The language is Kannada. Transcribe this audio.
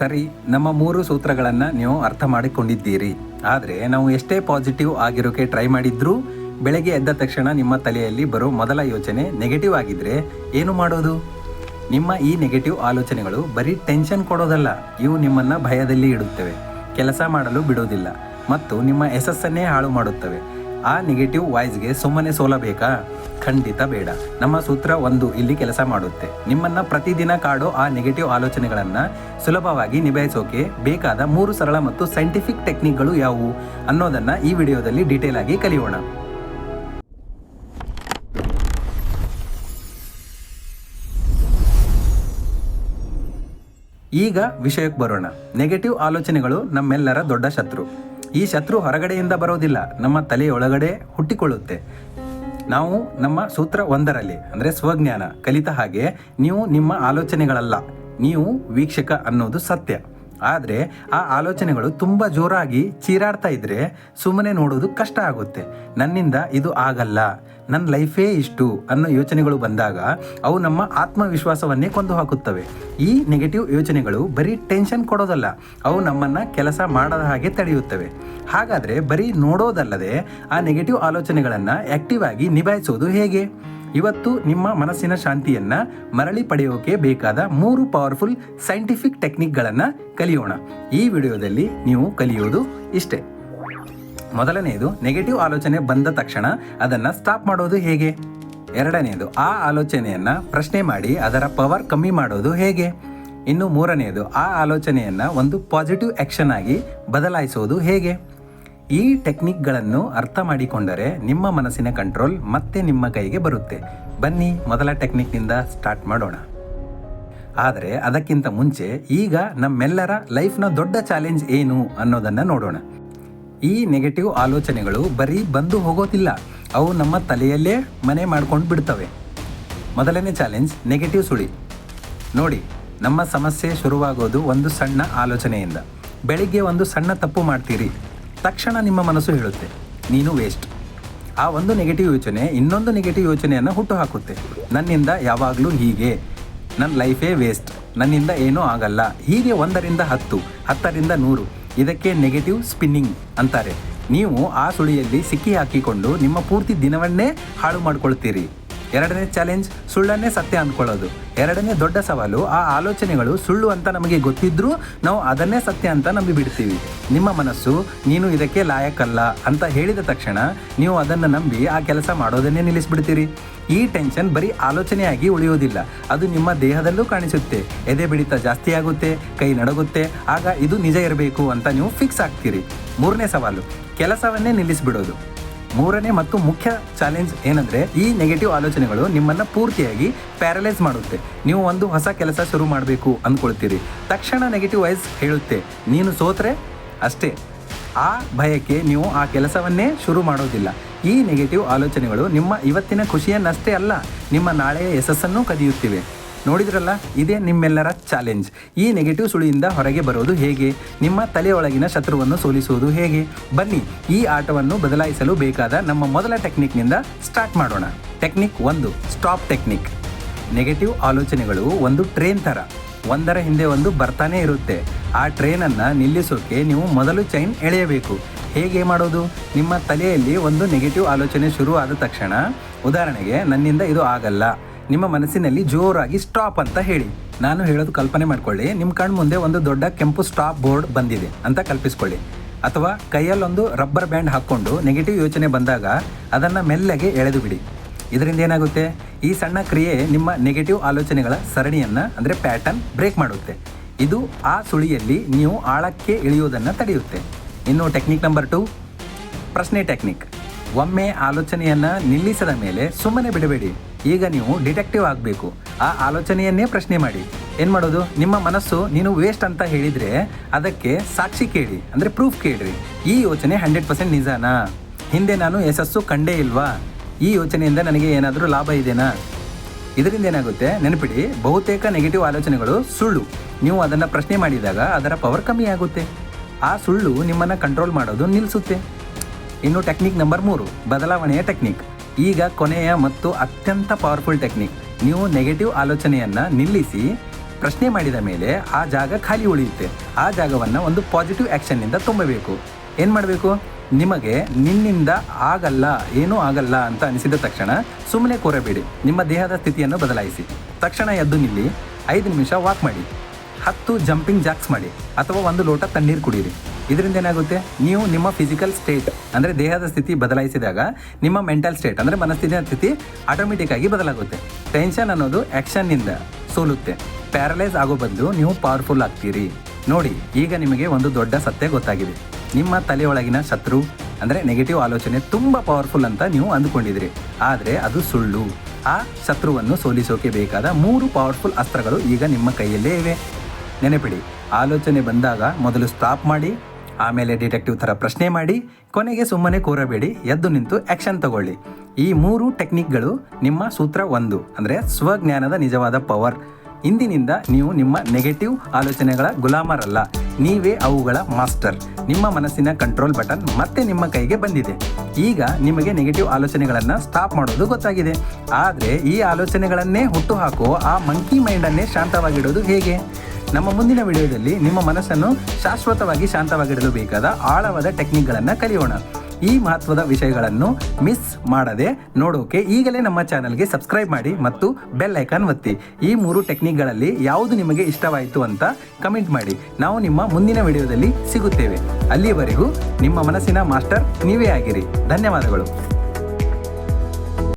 ಸರಿ, ನಮ್ಮ ಮೂರು ಸೂತ್ರಗಳನ್ನು ನೀವು ಅರ್ಥ ಮಾಡಿಕೊಂಡಿದ್ದೀರಿ. ಆದರೆ ನಾವು ಎಷ್ಟೇ ಪಾಸಿಟಿವ್ ಆಗಿರೋಕೆ ಟ್ರೈ ಮಾಡಿದ್ರೂ, ಬೆಳಗ್ಗೆ ಎದ್ದ ತಕ್ಷಣ ನಿಮ್ಮ ತಲೆಯಲ್ಲಿ ಬರೋ ಮೊದಲ ಯೋಚನೆ ನೆಗೆಟಿವ್ ಆಗಿದ್ರೆ ಏನು ಮಾಡೋದು? ನಿಮ್ಮ ಈ ನೆಗೆಟಿವ್ ಆಲೋಚನೆಗಳು ಬರೀ ಟೆನ್ಷನ್ ಕೊಡೋದಲ್ಲ, ಇವು ನಿಮ್ಮನ್ನು ಭಯದಲ್ಲಿ ಇಡುತ್ತವೆ. ಕೆಲಸ ಮಾಡಲು ಬಿಡೋದಿಲ್ಲ, ಮತ್ತು ನಿಮ್ಮ ಯಶಸ್ಸನ್ನೇ ಹಾಳು ಮಾಡುತ್ತವೆ. ಆ ನೆಗೆಟಿವ್ ವಾಯ್ಸ್ಗೆ ಸುಮ್ಮನೆ ಸೋಲಬೇಕಾ? ಖಂಡಿತ ಬೇಡ. ನಮ್ಮ ಸೂತ್ರ ಒಂದು, ಇಲ್ಲಿ ಕೆಲಸ ಮಾಡುತ್ತೆ. ನಿಮ್ಮನ್ನ ಪ್ರತಿದಿನ ಕಾಡೋ ಆ ನೆಗೆಟಿವ್ ಆಲೋಚನೆಗಳನ್ನು ಸುಲಭವಾಗಿ ನಿಭಾಯಿಸೋಕೆ ಬೇಕಾದ ಮೂರು ಸರಳ ಮತ್ತು ಸೈಂಟಿಫಿಕ್ ಟೆಕ್ನಿಕ್ಗಳು ಯಾವುವು ಅನ್ನೋದನ್ನ ಈ ವಿಡಿಯೋದಲ್ಲಿ ಡೀಟೇಲ್ ಆಗಿ ಕಲಿಯೋಣ. ಈಗ ವಿಷಯಕ್ಕೆ ಬರೋಣ. ನೆಗೆಟಿವ್ ಆಲೋಚನೆಗಳು ನಮ್ಮೆಲ್ಲರ ದೊಡ್ಡ ಶತ್ರು. ಈ ಶತ್ರು ಹೊರಗಡೆಯಿಂದ ಬರೋದಿಲ್ಲ. ನಮ್ಮ ತಲೆಯೊಳಗಡೆ ಹುಟ್ಟಿಕೊಳ್ಳುತ್ತೆ. ನಾವು ನಮ್ಮ ಸೂತ್ರ ಒಂದರಲ್ಲಿ, ಅಂದರೆ ಸ್ವಜ್ಞಾನ, ಕಲಿತ ಹಾಗೆ ನೀವು ನಿಮ್ಮ ಆಲೋಚನೆಗಳಲ್ಲ. ನೀವು ವೀಕ್ಷಕ ಅನ್ನೋದು ಸತ್ಯ. ಆದರೆ ಆ ಆಲೋಚನೆಗಳು ತುಂಬ ಜೋರಾಗಿ ಚೀರಾಡ್ತಾ ಇದ್ರೆ ಸುಮ್ಮನೆ ನೋಡೋದು ಕಷ್ಟ ಆಗುತ್ತೆ. ನನ್ನಿಂದ ಇದು ಆಗಲ್ಲ. ನನ್ನ ಲೈಫೇ ಇಷ್ಟು ಅನ್ನೋ ಯೋಚನೆಗಳು ಬಂದಾಗ ಅವು ನಮ್ಮ ಆತ್ಮವಿಶ್ವಾಸವನ್ನೇ ಕೊಂದು ಹಾಕುತ್ತವೆ. ಈ ನೆಗೆಟಿವ್ ಯೋಚನೆಗಳು ಬರೀ ಟೆನ್ಷನ್ ಕೊಡೋದಲ್ಲ, ಅವು ನಮ್ಮನ್ನು ಕೆಲಸ ಮಾಡದ ಹಾಗೆ ತಡೆಯುತ್ತವೆ. ಹಾಗಾದರೆ ಬರೀ ನೋಡೋದಲ್ಲದೆ ಆ ನೆಗೆಟಿವ್ ಆಲೋಚನೆಗಳನ್ನು ಆಕ್ಟಿವ್ ಆಗಿ ನಿಭಾಯಿಸೋದು ಹೇಗೆ? ಇವತ್ತು ನಿಮ್ಮ ಮನಸ್ಸಿನ ಶಾಂತಿಯನ್ನು ಮರಳಿ ಪಡೆಯೋಕೆ ಬೇಕಾದ ಮೂರು ಪವರ್ಫುಲ್ ಸೈಂಟಿಫಿಕ್ ಟೆಕ್ನಿಕ್ಗಳನ್ನು ಕಲಿಯೋಣ. ಈ ವಿಡಿಯೋದಲ್ಲಿ ನೀವು ಕಲಿಯೋದು ಇಷ್ಟೇ. ಮೊದಲನೆಯದು ನೆಗೆಟಿವ್ ಆಲೋಚನೆ ಬಂದ ತಕ್ಷಣ ಅದನ್ನು ಸ್ಟಾಪ್ ಮಾಡೋದು ಹೇಗೆ? ಎರಡನೆಯದು, ಆ ಆಲೋಚನೆಯನ್ನ ಪ್ರಶ್ನೆ ಮಾಡಿ ಅದರ ಪವರ್ ಕಮ್ಮಿ ಮಾಡೋದು ಹೇಗೆ? ಇನ್ನು ಮೂರನೆಯದು, ಆ ಆಲೋಚನೆಯನ್ನ ಒಂದು ಪಾಸಿಟಿವ್ ಆಕ್ಷನ್ ಆಗಿ ಬದಲಾಯಿಸೋದು ಹೇಗೆ? ಈ ಟೆಕ್ನಿಕ್ಗಳನ್ನು ಅರ್ಥ ಮಾಡಿಕೊಂಡರೆ ನಿಮ್ಮ ಮನಸ್ಸಿನ ಕಂಟ್ರೋಲ್ ಮತ್ತೆ ನಿಮ್ಮ ಕೈಗೆ ಬರುತ್ತೆ. ಬನ್ನಿ, ಮೊದಲ ಟೆಕ್ನಿಕ್ನಿಂದ ಸ್ಟಾರ್ಟ್ ಮಾಡೋಣ. ಆದರೆ ಅದಕ್ಕಿಂತ ಮುಂಚೆ ಈಗ ನಮ್ಮೆಲ್ಲರ ಲೈಫ್ನ ದೊಡ್ಡ ಚಾಲೆಂಜ್ ಏನು ಅನ್ನೋದನ್ನು ನೋಡೋಣ. ಈ ನೆಗೆಟಿವ್ ಆಲೋಚನೆಗಳು ಬರೀ ಬಂದು ಹೋಗೋದಿಲ್ಲ. ಅವು ನಮ್ಮ ತಲೆಯಲ್ಲೇ ಮನೆ ಮಾಡ್ಕೊಂಡು ಬಿಡ್ತವೆ. ಮೊದಲನೇ ಚಾಲೆಂಜ್ ನೆಗೆಟಿವ್ ಸುಳಿ. ನೋಡಿ, ನಮ್ಮ ಸಮಸ್ಯೆ ಶುರುವಾಗೋದು ಒಂದು ಸಣ್ಣ ಆಲೋಚನೆಯಿಂದ. ಬೆಳಿಗ್ಗೆ ಒಂದು ಸಣ್ಣ ತಪ್ಪು ಮಾಡ್ತೀರಿ. ತಕ್ಷಣ ನಿಮ್ಮ ಮನಸ್ಸು ಹೇಳುತ್ತೆ, ನೀನು ವೇಸ್ಟ್ ಆ ಒಂದು ನೆಗೆಟಿವ್ ಯೋಚನೆ ಇನ್ನೊಂದು ನೆಗೆಟಿವ್ ಯೋಚನೆಯನ್ನು ಹುಟ್ಟುಹಾಕುತ್ತೆ ನನ್ನಿಂದ ಯಾವಾಗಲೂ ಹೀಗೆ. ನನ್ನ ಲೈಫೇ ವೇಸ್ಟ್ ನನ್ನಿಂದ ಏನೂ ಆಗಲ್ಲ. ಹೀಗೆ ಒಂದರಿಂದ ಹತ್ತು, ಹತ್ತರಿಂದ ನೂರು. ಇದಕ್ಕೆ ನೆಗೆಟಿವ್ ಸ್ಪಿನ್ನಿಂಗ್ ಅಂತಾರೆ. ನೀವು ಆ ಸುಳಿಯಲ್ಲಿ ಸಿಕ್ಕಿ ಹಾಕಿಕೊಂಡು ನಿಮ್ಮ ಪೂರ್ತಿ ದಿನವನ್ನೇ ಹಾಳು ಮಾಡ್ಕೊಳ್ತೀರಿ. ಎರಡನೇ ಚಾಲೆಂಜ್ ಸುಳ್ಳನ್ನೇ ಸತ್ಯ ಅಂದ್ಕೊಳ್ಳೋದು ಎರಡನೇ ದೊಡ್ಡ ಸವಾಲು, ಆ ಆಲೋಚನೆಗಳು ಸುಳ್ಳು ಅಂತ ನಮಗೆ ಗೊತ್ತಿದ್ರೂ ನಾವು ಅದನ್ನೇ ಸತ್ಯ ಅಂತ ನಂಬಿ ಬಿಡ್ತೀವಿ. ನಿಮ್ಮ ಮನಸ್ಸು, ನೀನು ಇದಕ್ಕೆ ಲಾಯಕ್ಕಲ್ಲ ಅಂತ ಹೇಳಿದ ತಕ್ಷಣ ನೀವು ಅದನ್ನು ನಂಬಿ ಆ ಕೆಲಸ ಮಾಡೋದನ್ನೇ ನಿಲ್ಲಿಸ್ಬಿಡ್ತೀರಿ. ಈ ಟೆನ್ಷನ್ ಬರೀ ಆಲೋಚನೆಯಾಗಿ ಉಳಿಯೋದಿಲ್ಲ. ಅದು ನಿಮ್ಮ ದೇಹದಲ್ಲೂ ಕಾಣಿಸುತ್ತೆ. ಎದೆ ಬಿಡಿತ ಜಾಸ್ತಿ ಆಗುತ್ತೆ, ಕೈ ನಡಗುತ್ತೆ, ಆಗ ಇದು ನಿಜ ಇರಬೇಕು ಅಂತ ನೀವು ಫಿಕ್ಸ್ ಆಗ್ತೀರಿ. ಮೂರನೇ ಸವಾಲು, ಕೆಲಸವನ್ನೇ ನಿಲ್ಲಿಸ್ಬಿಡೋದು. ಮೂರನೇ ಮತ್ತು ಮುಖ್ಯ ಚಾಲೆಂಜ್ ಏನಂದ್ರೆ, ಈ ನೆಗೆಟಿವ್ ಆಲೋಚನೆಗಳು ನಿಮ್ಮನ್ನ ಪೂರ್ತಿಯಾಗಿ ಪ್ಯಾರಲೈಸ್ ಮಾಡುತ್ತೆ. ನೀವು ಒಂದು ಹೊಸ ಕೆಲಸ ಶುರು ಮಾಡಬೇಕು ಅಂದ್ಕೊಳ್ತೀರಿ ತಕ್ಷಣ ನೆಗೆಟಿವ್ ವಾಯ್ಸ್ ಹೇಳುತ್ತೆ, ನೀನು ಸೋತ್ರೆ? ಅಷ್ಟೇ. ಆ ಭಯಕ್ಕೆ ನೀವು ಆ ಕೆಲಸವನ್ನೇ ಶುರು ಮಾಡೋದಿಲ್ಲ. ಈ ನೆಗೆಟಿವ್ ಆಲೋಚನೆಗಳು ನಿಮ್ಮ ಇವತ್ತಿನ ಖುಷಿಯನ್ನಷ್ಟೇ ಅಲ್ಲ, ನಿಮ್ಮ ನಾಳೆಯ ಯಶಸ್ಸನ್ನು ಕದಿಯುತ್ತಿವೆ. ನೋಡಿದ್ರಲ್ಲ, ಇದೇ ನಿಮ್ಮೆಲ್ಲರ ಚಾಲೆಂಜ್ ಈ ನೆಗೆಟಿವ್ ಸುಳಿಯಿಂದ ಹೊರಗೆ ಬರೋದು ಹೇಗೆ? ನಿಮ್ಮ ತಲೆಯೊಳಗಿನ ಶತ್ರುವನ್ನು ಸೋಲಿಸುವುದು ಹೇಗೆ? ಬನ್ನಿ, ಈ ಆಟವನ್ನು ಬದಲಾಯಿಸಲು ಬೇಕಾದ ನಮ್ಮ ಮೊದಲ ಟೆಕ್ನಿಕ್ನಿಂದ ಸ್ಟಾರ್ಟ್ ಮಾಡೋಣ. ಟೆಕ್ನಿಕ್ ಒಂದು ಸ್ಟಾಪ್ ಟೆಕ್ನಿಕ್ ನೆಗೆಟಿವ್ ಆಲೋಚನೆಗಳು ಒಂದು ಟ್ರೈನ್ ಥರ. ಒಂದರ ಹಿಂದೆ ಒಂದು ಬರ್ತಾನೆ ಇರುತ್ತೆ. ಆ ಟ್ರೈನನ್ನು ನಿಲ್ಲಿಸೋಕೆ ನೀವು ಮೊದಲು ಚೈನ್ ಎಳೆಯಬೇಕು. ಹೇಗೆ ಮಾಡೋದು? ನಿಮ್ಮ ತಲೆಯಲ್ಲಿ ಒಂದು ನೆಗೆಟಿವ್ ಆಲೋಚನೆ ಶುರು ಆದ ತಕ್ಷಣ, ಉದಾಹರಣೆಗೆ ನನ್ನಿಂದ ಇದು ಆಗಲ್ಲ. ನಿಮ್ಮ ಮನಸ್ಸಿನಲ್ಲಿ ಜೋರಾಗಿ ಸ್ಟಾಪ್ ಅಂತ ಹೇಳಿ. ನಾನು ಹೇಳೋದು ಕಲ್ಪನೆ ಮಾಡ್ಕೊಳ್ಳಿ. ನಿಮ್ಮ ಕಣ್ಣು ಮುಂದೆ ಒಂದು ದೊಡ್ಡ ಕೆಂಪು ಸ್ಟಾಪ್ ಬೋರ್ಡ್ ಬಂದಿದೆ ಅಂತ ಕಲ್ಪಿಸ್ಕೊಳ್ಳಿ. ಅಥವಾ ಕೈಯಲ್ಲೊಂದು ರಬ್ಬರ್ ಬ್ಯಾಂಡ್ ಹಾಕ್ಕೊಂಡು ನೆಗೆಟಿವ್ ಯೋಚನೆ ಬಂದಾಗ ಅದನ್ನು ಮೆಲ್ಲಗೆ ಎಳೆದು ಬಿಡಿ. ಇದರಿಂದ ಏನಾಗುತ್ತೆ? ಈ ಸಣ್ಣ ಕ್ರಿಯೆ ನಿಮ್ಮ ನೆಗೆಟಿವ್ ಆಲೋಚನೆಗಳ ಸರಣಿಯನ್ನು, ಅಂದರೆ ಪ್ಯಾಟರ್ನ್, ಬ್ರೇಕ್ ಮಾಡುತ್ತೆ. ಇದು ಆ ಸುಳಿಯಲ್ಲಿ ನೀವು ಆಳಕ್ಕೆ ಇಳಿಯೋದನ್ನು ತಡೆಯುತ್ತೆ. ಇನ್ನು ಟೆಕ್ನಿಕ್ ನಂಬರ್ ಟು, ಪ್ರಶ್ನೆ ಟೆಕ್ನಿಕ್. ಒಮ್ಮೆ ಆಲೋಚನೆಯನ್ನು ನಿಲ್ಲಿಸದ ಮೇಲೆ ಸುಮ್ಮನೆ ಬಿಡಬೇಡಿ. ಈಗ ನೀವು ಡಿಟೆಕ್ಟಿವ್ ಆಗಬೇಕು. ಆ ಆಲೋಚನೆಯನ್ನೇ ಪ್ರಶ್ನೆ ಮಾಡಿ. ಏನು ಮಾಡೋದು? ನಿಮ್ಮ ಮನಸ್ಸು ನೀನು ವೇಸ್ಟ್ ಅಂತ ಹೇಳಿದರೆ ಅದಕ್ಕೆ ಸಾಕ್ಷಿ ಕೇಳಿ. ಅಂದರೆ ಪ್ರೂಫ್ ಕೇಳ್ರಿ. ಈ ಯೋಚನೆ ಹಂಡ್ರೆಡ್ ಪರ್ಸೆಂಟ್ ನಿಜಾನಾ? ಹಿಂದೆ ನಾನು ಯಶಸ್ಸು ಕಂಡೇ ಇಲ್ವಾ? ಈ ಯೋಚನೆಯಿಂದ ನನಗೆ ಏನಾದರೂ ಲಾಭ ಇದೆನಾ? ಇದರಿಂದ ಏನಾಗುತ್ತೆ? ನೆನಪಿಡಿ, ಬಹುತೇಕ ನೆಗೆಟಿವ್ ಆಲೋಚನೆಗಳು ಸುಳ್ಳು. ನೀವು ಅದನ್ನು ಪ್ರಶ್ನೆ ಮಾಡಿದಾಗ ಅದರ ಪವರ್ ಕಮ್ಮಿ ಆಗುತ್ತೆ. ಆ ಸುಳ್ಳು ನಿಮ್ಮನ್ನು ಕಂಟ್ರೋಲ್ ಮಾಡೋದು ನಿಲ್ಲಿಸುತ್ತೆ ಇನ್ನು ಟೆಕ್ನಿಕ್ ನಂಬರ್ ಮೂರು, ಬದಲಾವಣೆಯ ಟೆಕ್ನಿಕ್ ಈಗ ಕೊನೆಯ ಮತ್ತು ಅತ್ಯಂತ ಪವರ್ಫುಲ್ ಟೆಕ್ನಿಕ್ ನೀವು ನೆಗೆಟಿವ್ ಆಲೋಚನೆಯನ್ನು ನಿಲ್ಲಿಸಿ, ಪ್ರಶ್ನೆ ಮಾಡಿದ ಮೇಲೆ ಆ ಜಾಗ ಖಾಲಿ ಉಳಿಯುತ್ತೆ. ಆ ಜಾಗವನ್ನು ಒಂದು ಪಾಸಿಟಿವ್ ಆ್ಯಕ್ಷನ್ನಿಂದ ತುಂಬಬೇಕು. ಏನು ಮಾಡಬೇಕು? ನಿಮಗೆ ನಿನ್ನಿಂದ ಆಗಲ್ಲ, ಏನೂ ಆಗಲ್ಲ ಅಂತ ಅನಿಸಿದ ತಕ್ಷಣ ಸುಮ್ಮನೆ ಕೂರಬೇಡಿ. ನಿಮ್ಮ ದೇಹದ ಸ್ಥಿತಿಯನ್ನು ಬದಲಾಯಿಸಿ. ತಕ್ಷಣ ಎದ್ದು ನಿಲ್ಲಿ. ಐದು ನಿಮಿಷ ವಾಕ್ ಮಾಡಿ. ಹತ್ತು ಜಂಪಿಂಗ್ ಜಾಕ್ಸ್ ಮಾಡಿ ಅಥವಾ ಒಂದು ಲೋಟ ತಣ್ಣೀರು ಕುಡಿಯಿರಿ ಇದರಿಂದ ಏನಾಗುತ್ತೆ? ನೀವು ನಿಮ್ಮ ಫಿಸಿಕಲ್ ಸ್ಟೇಟ್ ಅಂದರೆ ದೇಹದ ಸ್ಥಿತಿ ಬದಲಾಯಿಸಿದಾಗ ನಿಮ್ಮ ಮೆಂಟಲ್ ಸ್ಟೇಟ್ ಅಂದರೆ ಮನಸ್ಥಿತಿಯ ಸ್ಥಿತಿ ಆಟೋಮೆಟಿಕ್ ಆಗಿ ಬದಲಾಗುತ್ತೆ. ಟೆನ್ಷನ್ ಅನ್ನೋದು ಆ್ಯಕ್ಷನ್ನಿಂದ ಸೋಲುತ್ತೆ. ಪ್ಯಾರಲೈಸ್ ಆಗೋ ಬದಲು ನೀವು ಪವರ್ಫುಲ್ ಆಗ್ತೀರಿ. ನೋಡಿ, ಈಗ ನಿಮಗೆ ಒಂದು ದೊಡ್ಡ ಸತ್ಯ ಗೊತ್ತಾಗಿದೆ. ನಿಮ್ಮ ತಲೆಯೊಳಗಿನ ಶತ್ರು, ಅಂದರೆ ನೆಗೆಟಿವ್ ಆಲೋಚನೆ ತುಂಬ ಪವರ್ಫುಲ್ ಅಂತ ನೀವು ಅಂದುಕೊಂಡಿದ್ರಿ. ಆದರೆ ಅದು ಸುಳ್ಳು. ಆ ಶತ್ರುವನ್ನು ಸೋಲಿಸೋಕೆ ಬೇಕಾದ ಮೂರು ಪವರ್ಫುಲ್ ಅಸ್ತ್ರಗಳು ಈಗ ನಿಮ್ಮ ಕೈಯಲ್ಲೇ ಇವೆ. ನೆನಪಿಡಿ, ಆಲೋಚನೆ ಬಂದಾಗ ಮೊದಲು ಸ್ಟಾಪ್ ಮಾಡಿ, ಆಮೇಲೆ ಡಿಟೆಕ್ಟಿವ್ ಥರ ಪ್ರಶ್ನೆ ಮಾಡಿ, ಕೊನೆಗೆ ಸುಮ್ಮನೆ ಕೂರಬೇಡಿ, ಎದ್ದು ನಿಂತು ಆ್ಯಕ್ಷನ್ ತಗೊಳ್ಳಿ. ಈ ಮೂರು ಟೆಕ್ನಿಕ್ಗಳು ನಿಮ್ಮ ಸೂತ್ರ ಒಂದು, ಅಂದರೆ ಸ್ವಜ್ಞಾನದ ನಿಜವಾದ ಪವರ್ ಇಂದಿನಿಂದ ನೀವು ನಿಮ್ಮ ನೆಗೆಟಿವ್ ಆಲೋಚನೆಗಳ ಗುಲಾಮರಲ್ಲ, ನೀವೇ ಅವುಗಳ ಮಾಸ್ಟರ್ ನಿಮ್ಮ ಮನಸ್ಸಿನ ಕಂಟ್ರೋಲ್ ಬಟನ್ ಮತ್ತೆ ನಿಮ್ಮ ಕೈಗೆ ಬಂದಿದೆ. ಈಗ ನಿಮಗೆ ನೆಗೆಟಿವ್ ಆಲೋಚನೆಗಳನ್ನು ಸ್ಟಾಪ್ ಮಾಡೋದು ಗೊತ್ತಾಗಿದೆ. ಆದರೆ ಈ ಆಲೋಚನೆಗಳನ್ನೇ ಹುಟ್ಟುಹಾಕೋ ಆ ಮಂಕಿ ಮೈಂಡನ್ನೇ ಶಾಂತವಾಗಿಡೋದು ಹೇಗೆ? ನಮ್ಮ ಮುಂದಿನ ವಿಡಿಯೋದಲ್ಲಿ ನಿಮ್ಮ ಮನಸ್ಸನ್ನು ಶಾಶ್ವತವಾಗಿ ಶಾಂತವಾಗಿಡಲು ಬೇಕಾದ ಆಳವಾದ ಟೆಕ್ನಿಕ್ಗಳನ್ನು ಕಲಿಯೋಣ. ಈ ಮಹತ್ವದ ವಿಷಯಗಳನ್ನು ಮಿಸ್ ಮಾಡದೆ ನೋಡೋಕೆ ಈಗಲೇ ನಮ್ಮ ಚಾನಲ್ಗೆ ಸಬ್ಸ್ಕ್ರೈಬ್ ಮಾಡಿ ಮತ್ತು ಬೆಲ್ ಐಕಾನ್ ಒತ್ತಿ. ಈ ಮೂರು ಟೆಕ್ನಿಕ್ಗಳಲ್ಲಿ ಯಾವುದು ನಿಮಗೆ ಇಷ್ಟವಾಯಿತು ಅಂತ ಕಮೆಂಟ್ ಮಾಡಿ. ನಾವು ನಿಮ್ಮ ಮುಂದಿನ ವಿಡಿಯೋದಲ್ಲಿ ಸಿಗುತ್ತೇವೆ. ಅಲ್ಲಿಯವರೆಗೂ ನಿಮ್ಮ ಮನಸ್ಸಿನ ಮಾಸ್ಟರ್ ನೀವೇ ಆಗಿರಿ. ಧನ್ಯವಾದಗಳು.